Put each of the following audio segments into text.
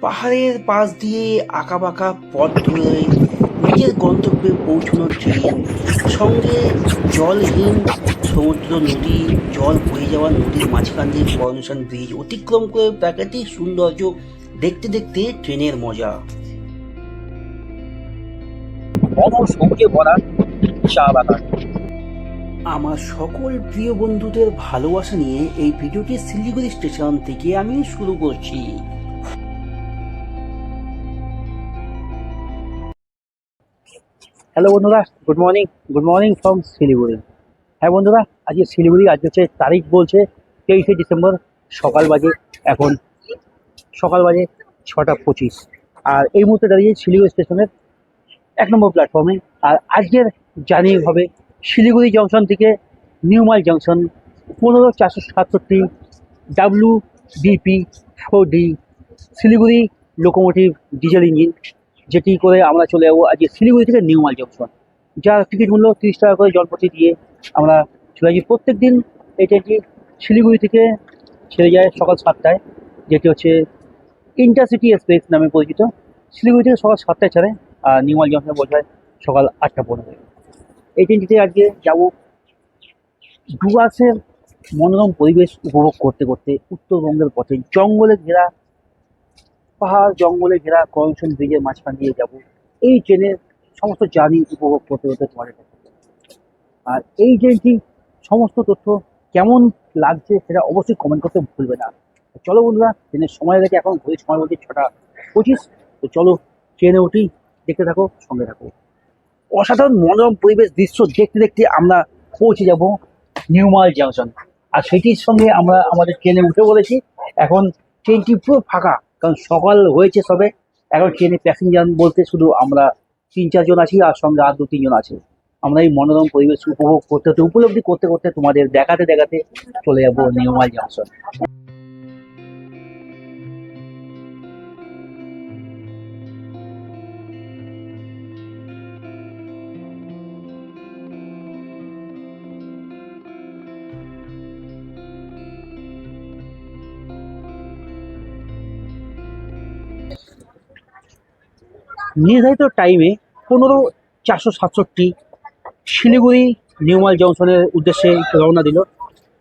পাহাড়ের পাশ দিয়ে আঁকাবাঁকা পথ ধরে নিজের গন্তব্যে পৌঁছানোর ট্রেন। সঙ্গে জলহীন সমুদ্র নদী জল বয়ে যাওয়া নদীর মাঝখান দিয়ে করোনেশন ব্রিজ অতিক্রম করে প্রাকৃতিক সৌন্দর্য দেখতে দেখতে ট্রেনের মজা। চা বাগান। আমার সকল প্রিয় বন্ধুদের ভালোবাসা নিয়ে এই ভিডিওটি শিলিগুড়ি স্টেশন থেকে আমি শুরু করছি। হ্যালো বন্ধুরা। Good morning good morning from Siliguri. হ্যাঁ বন্ধুরা, আজকে শিলিগুড়ি আজ হচ্ছে তারিখ বলছে তেইশে ডিসেম্বর, সকাল বাজে এখন, সকাল বাজে ছটা পঁচিশ। আর এই মুহূর্তে দাঁড়িয়ে শিলিগুড়ি স্টেশনের এক নম্বর প্ল্যাটফর্মে। আর আজকের জার্নি হবে শিলিগুড়ি জংশন থেকে নিউমাল জংশন, পনেরো চারশো সাতষট্টি W BP four D Siliguri locomotive diesel engine যেটি করে আমরা চলে যাব আজকে শিলিগুড়ি থেকে নিউমাল জংশন। যার টিকিট মূল্য তিরিশ টাকা করে জলপথে দিয়ে আমরা চলে যাই প্রত্যেক দিন এই ট্রেনটি শিলিগুড়ি থেকে ছেড়ে যায় সকাল সাতটায়, যেটি হচ্ছে ইন্টারসিটি এক্সপ্রেস নামে পরিচিত। শিলিগুড়ি থেকে সকাল সাতটায় ছাড়ে আর নিউমাল জংশনে পৌঁছায় সকাল আটটা পনেরো এই ট্রেনটিতে আজকে যাব ডুয়ার্সের মনোরম পরিবেশ উপভোগ করতে করতে উত্তরবঙ্গের পথে জঙ্গলে ঘেরা পাহাড়, জঙ্গলে ঘেরা করমসন ব্রিজের মাঝখান দিয়ে যাব। এই ট্রেনের সমস্ত জার্নি উপভোগ করতে করতে তোমাদের আর এই ট্রেনটি সমস্ত তথ্য কেমন লাগছে সেটা অবশ্যই কমেন্ট করতে ভুলবে না। চলো বন্ধুরা, ট্রেনের সময় দেখে এখন ঘড়ি সময় বলছে ছটা পঁচিশ। তো চলো ট্রেনে উঠি, দেখতে থাকো, সঙ্গে থাকো। অসাধারণ মনোরম পরিবেশ দৃশ্য দেখতে দেখতে আমরা পৌঁছে যাব নিউমাল জাংশন আর সেটির সঙ্গে আমরা আমাদের ট্রেনে উঠে বলেছি, এখন ট্রেনটি পুরো ফাঁকা। কারণ সকাল হয়েছে সবে, এখন ট্রেনে প্যাসেঞ্জার বলতে শুধু আমরা তিন চারজন আছি আর সঙ্গে আর দু তিনজন আছে। আমরা এই মনোরম পরিবেশ উপভোগ করতে করতে উপলব্ধি করতে করতে তোমাদের দেখাতে দেখাতে চলে যাব নিউমাল জাংশন নির্ধারিত টাইমে পনেরো, চারশো সাতষট্টি শিলিগুড়ি নিউমাল জংশনের উদ্দেশ্যে রওনা দিল।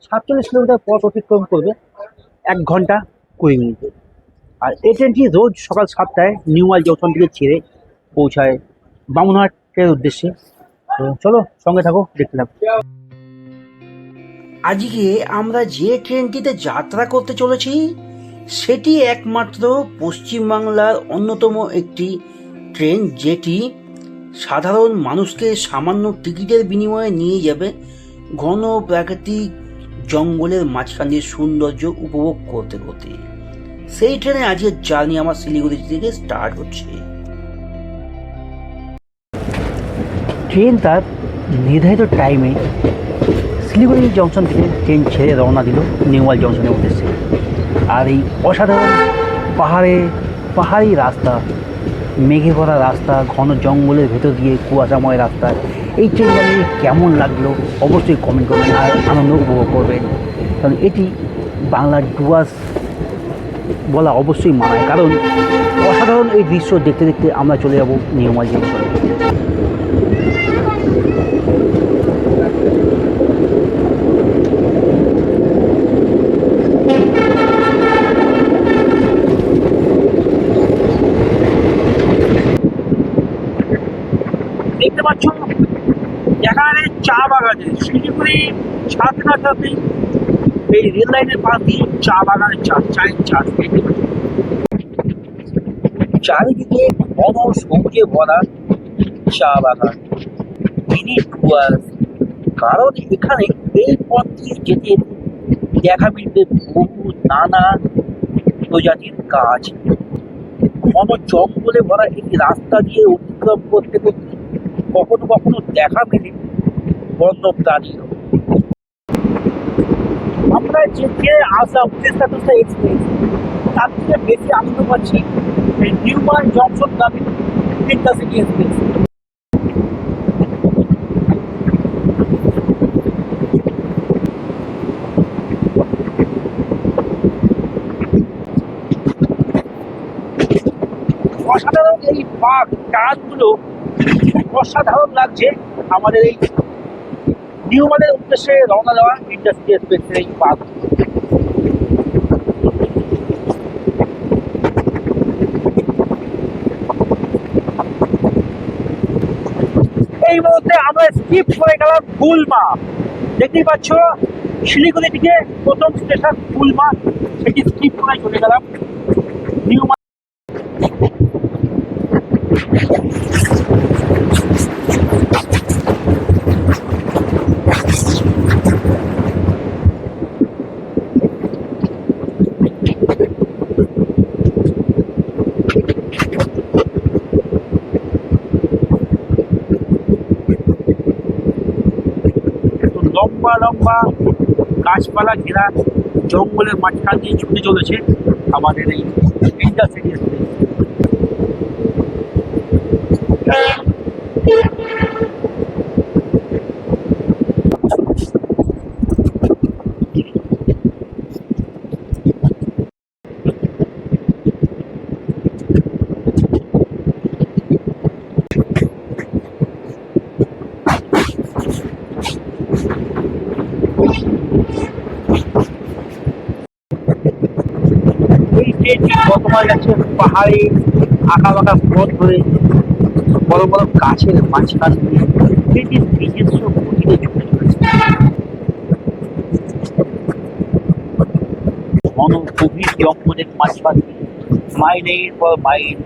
সাতচল্লিশ কিলোমিটার পথ অতিক্রম করবে এক ঘণ্টা কুড়ি মিনিটে। আর এই ট্রেনটি রোজ সকাল সাতটায় নিউমাল জংশন থেকে ছেড়ে পৌঁছায় বামুনহাটের উদ্দেশ্যে। তো চলো, সঙ্গে থাকো, দেখতে থাকো। আজকে আমরা যে ট্রেনটিতে যাত্রা করতে চলেছি, সেটি একমাত্র পশ্চিমবাংলার অন্যতম একটি ট্রেন যেটি সাধারণ মানুষকে সামান্য টিকিটের বিনিময়ে নিয়ে যাবে ঘন প্রাকৃতিক জঙ্গলের মাঝখান দিয়ে সৌন্দর্য উপভোগ করতে করতে। সেই ট্রেনে আজকের জার্নি আমার শিলিগুড়ি থেকে স্টার্ট হচ্ছে। ট্রেন তার নির্ধারিত টাইমে শিলিগুড়ি জংশন থেকে ট্রেন ছেড়ে রওনা দিল নিউমাল জংশনের উদ্দেশ্যে। আর এই অসাধারণ পাহাড়ে, পাহাড়ি রাস্তা মেঘে ভরা রাস্তা, ঘন জঙ্গলের ভেতর দিয়ে কুয়াশাময় রাস্তা। এই ট্রেন কেমন লাগল? অবশ্যই কমেন্ট করবেন আর আনন্দ উপভোগ করবেন। কারণ এটি বাংলার ডুয়াস বলা অবশ্যই মানায়। কারণ অসাধারণ এই দৃশ্য দেখতে দেখতে আমরা চলে যাব নিয়মাল দেখতে পাচ্ছ? এখানে চা বাগানে শিলিগুড়ি ছাত্রা ছাত্রী এই রেল লাইনের পাশ দিয়ে চা বাগানে চা চায়ের চা দেখতে পাচ্ছ চারিদিকে ঘন সবুজে ভরা চা বাগান। মিনি ডুয়ার কারণ এখানে এই পথ দিয়ে যেতে দেখা মিলবে বহু নানা প্রজাতির গাছ। ঘন জঙ্গলে ভরা এই রাস্তা দিয়ে অতিক্রম করতে করতে কখনো কখনো দেখা মেলে বন্য প্রাণী আমরা যে যে আসা চেষ্টা চেষ্টা এক্সপ্রেস তার থেকে বেশি আনন্দ পাচ্ছি নিউমান জংশন নামে ইন্টারসিটি এক্সপ্রেস অসাধারণ এই পার্ক টানগুলো অসাধারণ লাগছে আমাদের এই নিয়মাদের উদ্দেশ্যে রওনা দেওয়া ইন্ডাস্ট্রি এক্সপ্রেসের এই পার্ক এই মুহূর্তে আমরা স্কিপ করে গেলাম গুলমা। দেখতেই পাচ্ছ শিলিগুড়ি থেকে প্রথম স্টেশন গুলমা। সেটি স্কিপ করে চলে গেলাম। নিউ লম্বা গাছপালা ঘেরা জঙ্গলের মাঝখান দিয়ে ছুটে চলেছে আমাদের এই ইন্ডাস্ট্রি এই বর্তমানে যাচ্ছে পাহাড়ে আঁকা বাঁকা পথ ধরে বড় বড় গাছের মাঝখান দিয়ে ট্রেনটির নিজস্ব গতিতে ছুটে পর মাইল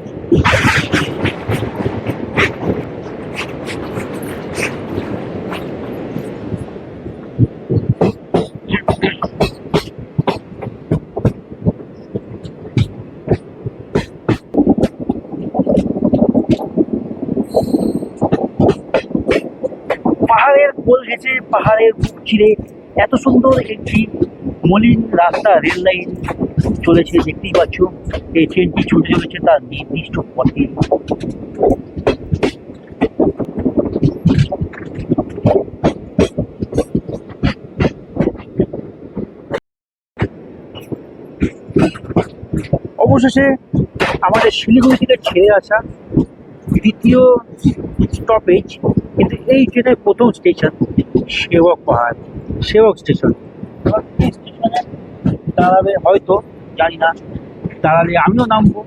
পাহাড়ের বুক চিরে এত সুন্দর একটি মলিন রাস্তা রেল লাইন চলেছে, দেখতেই পাচ্ছ। এই ট্রেনটি ছুটে চলেছে তার নির্দিষ্ট পথে। অবশেষে আমাদের শিলিগুড়ি থেকে ছেড়ে আসা দ্বিতীয় স্টপেজ এই ট্রেনের প্রথম স্টেশন সেবক পাহাড়, সেবক স্টেশন। স্টেশনে দাঁড়াবে হয়তো, জানি না। দাঁড়ালে আমিও নামবো,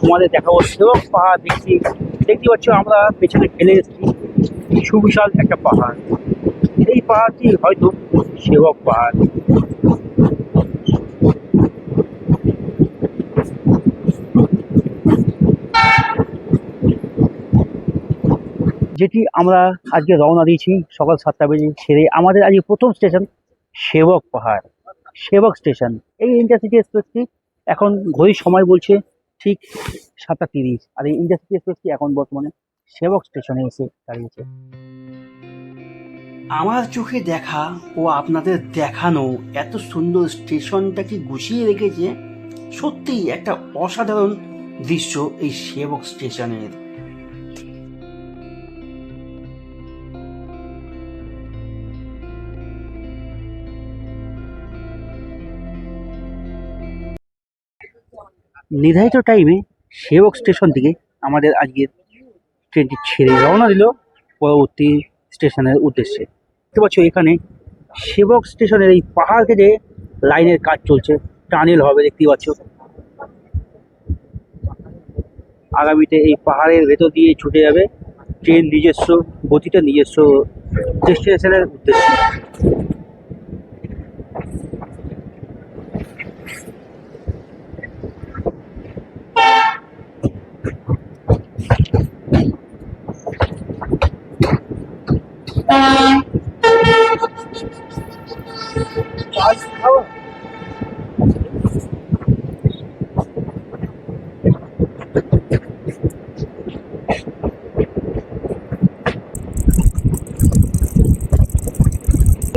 তোমাদের দেখাবো সেবক পাহাড় দেখছি। দেখতে পাচ্ছ আমরা পেছনে ফেলে এসেছি, সুবিশাল একটা পাহাড়। এই পাহাড়টি হয়তো সেবক পাহাড়। যেটি আমরা আজকে রওনা দিয়েছি সকাল সাতটা বেজে ছেড়ে আমাদের আজকে প্রথম স্টেশন সেবক পাহাড়, সেবক স্টেশন। এই ইন্টারসিটি এক্সপ্রেসটি এখন ঘড়ির সময় বলছে ঠিক সাতটা তিরিশ। আর এই ইন্টারসিটি এক্সপ্রেসটি এখন বর্তমানে সেবক স্টেশনে এসে দাঁড়িয়েছে। আমার চোখে দেখা ও আপনাদের দেখানো এত সুন্দর স্টেশনটাকে গুছিয়ে রেখেছে সত্যিই একটা অসাধারণ দৃশ্য এই সেবক স্টেশনের। নির্ধারিত টাইমে সেবক স্টেশন থেকে আমাদের আজকের ট্রেনটি ছেড়ে রওনা দিল পরবর্তী স্টেশনের উদ্দেশ্যে। দেখতে পাচ্ছ এখানে সেবক স্টেশনের এই পাহাড় কেটে লাইনের কাজ চলছে টানেল হবে, দেখতে পাচ্ছ। আগামীতে এই পাহাড়ের ভেতর দিয়ে ছুটে যাবে ট্রেন নিজস্ব গতিতে নিজস্ব ডেস্টিনেশনের উদ্দেশ্যে।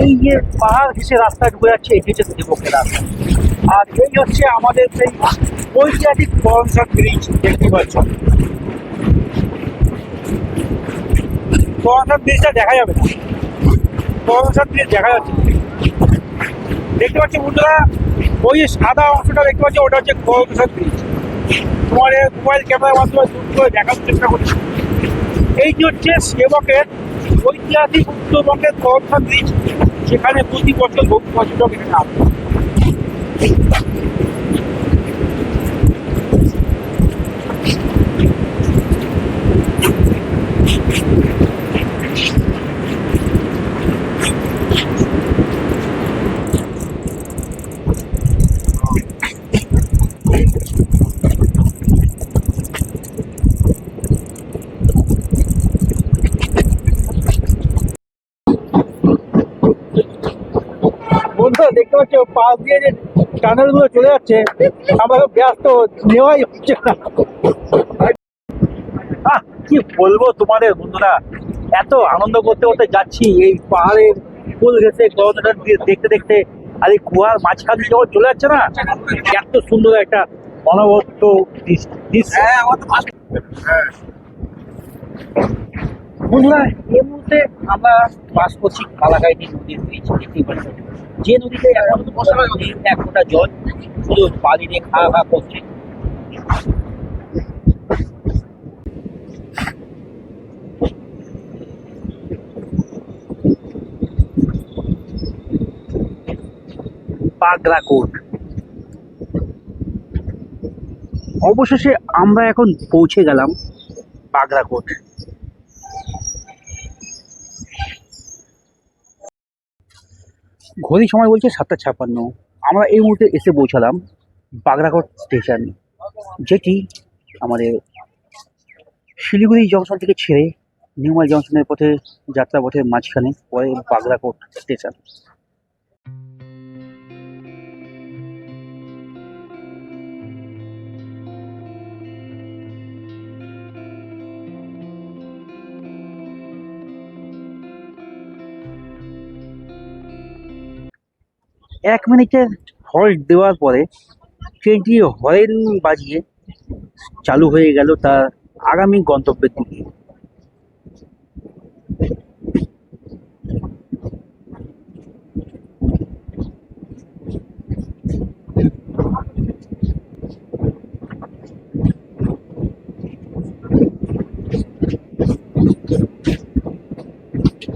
এই যে পাহাড় ঘেসে রাস্তা ঢুকে যাচ্ছে এটি হচ্ছে দেবকের রাস্তা। আর এই হচ্ছে আমাদের সেই ঐতিহাসিক বরংসা ব্রিজ দেখতে পাচ্ছ। বরংসা ব্রিজটা দেখা যাবে না। বরংসা ব্রিজ দেখা যাচ্ছে। দেখতে পাচ্ছি বন্ধুরা, ওই সাদা অংশটা দেখতে পাচ্ছি, ওটা হচ্ছে বরংসা ব্রিজ তোমার মোবাইল ক্যামেরার মাধ্যমে জুম করে দেখার চেষ্টা করছি। এই যে হচ্ছে সেবকের ঐতিহাসিক উত্তরবঙ্গের করমসা ব্রিজ যেখানে প্রতি বছর বহু পর্যটক এখানে আসে বন্ধুরা দেখতে পাচ্ছ পাশ দিয়ে যে টানেলগুলো চলে যাচ্ছে আমরা ব্যস্ত নেওয়াই হচ্ছে না। কি বলব তোমাদের বন্ধুরা? এত আনন্দ করতে করতে যাচ্ছি এই পাহাড়ের ফুল ঘেসে গরমটা দেখতে দেখতে আর এই কুয়ার মাঝখান দিয়ে যখন চলে যাচ্ছে না এত সুন্দর একটা অনবদ্য দৃশ- দৃশ্য। বন্ধুরা এই মুহূর্তে আমরা বাস করছি কালাকাইটি নদীর ব্রিজ দেখতেই পাচ্ছি। যে নদীতে এখন এক ফোঁটা জল, শুধু বালি দিয়ে খা খা করছে। অবশেষে আমরা এখন পৌঁছে গেলাম বাগরাকোট ঘড়ি সময় বলছে সাতটা ছাপ্পান্ন। আমরা এই মুহূর্তে এসে পৌঁছালাম বাগরাকোট স্টেশন, যেটি আমাদের শিলিগুড়ি জংশন থেকে ছেড়ে নিউমাল জংশনের পথে যাত্রা পথের মাঝখানে পরে বাগরাকোট স্টেশন। এক মিনিটের হল্ট দেওয়ার পরে ট্রেনটি হরেন বাজিয়ে চালু হয়ে গেল তার আগামী গন্তব্যের দিকে।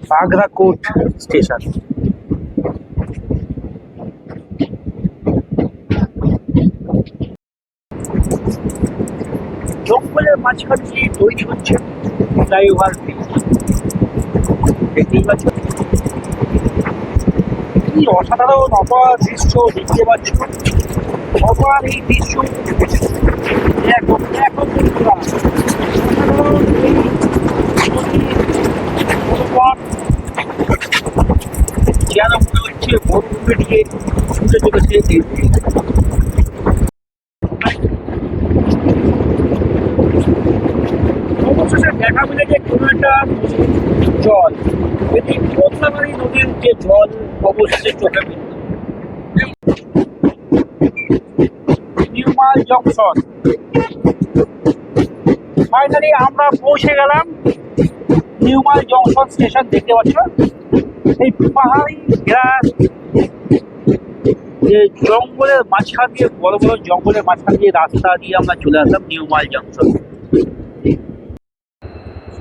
বাগরাকোট স্টেশন। জঙ্গলের মাঝখান দিয়ে তৈরি হচ্ছে, ফ্লাইওভার ব্রিজ। কি অসাধারণ অপার দৃশ্য দেখতে পাচ্ছ অপার এই দৃশ্য অসাধারণ এই যেন মনে হচ্ছে মরুভূমি দিয়ে ছুটে চলেছে এই ব্রিজ অবশেষে দেখা মিলে যে কোনো একটা জল এটি পদ্মাবাড়ি নদীর যে জল অবশেষে চোখে নিউমাল জংশন। ফাইনালি আমরা পৌঁছে গেলাম নিউমাল জংশন স্টেশন দেখতে পাচ্ছ? এই পাহাড়ি গ্রাস যে জঙ্গলের মাঝখান দিয়ে, বড় বড় জঙ্গলের মাঝখান দিয়ে রাস্তা দিয়ে আমরা চলে আসলাম নিউমাল জংশন।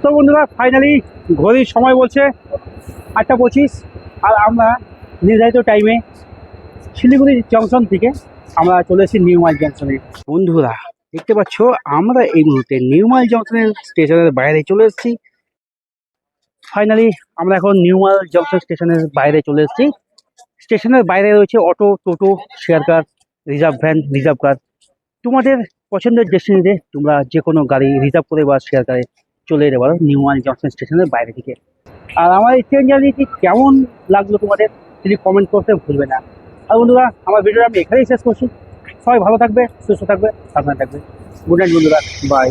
তো বন্ধুরা ফাইনালি ঘড়ির সময় বলছে আটটা পঁচিশ। আর আমরা নির্ধারিত টাইমে শিলিগুড়ি জংশন থেকে আমরা চলে এসেছি নিউমাইল জংশনে বন্ধুরা, দেখতে পাচ্ছ, আমরা এই মুহূর্তে নিউমাইল জংশনের স্টেশনের বাইরে চলে এসেছি। ফাইনালি আমরা এখন নিউমাল জংশন স্টেশনের বাইরে চলে এসেছি। স্টেশনের বাইরে রয়েছে auto toto share car reserve van reserve car তোমাদের পছন্দের ডেস্টিনিতে তোমরা যে কোনো গাড়ি রিজার্ভ করে বা শেয়ার কারে চলে যেতে পারো নিউমাল জংশন স্টেশনের বাইরে থেকে। আর আমার এই ট্রেন জার্নিটি কেমন লাগল তোমাদের, যদি কমেন্ট করতে ভুলবে না। আর বন্ধুরা, আমার ভিডিওটা আমি এখানেই শেষ করছি। সবাই ভালো থাকবে, সুস্থ থাকবে, সাবধানে থাকবে। গুড নাইট বন্ধুরা বাই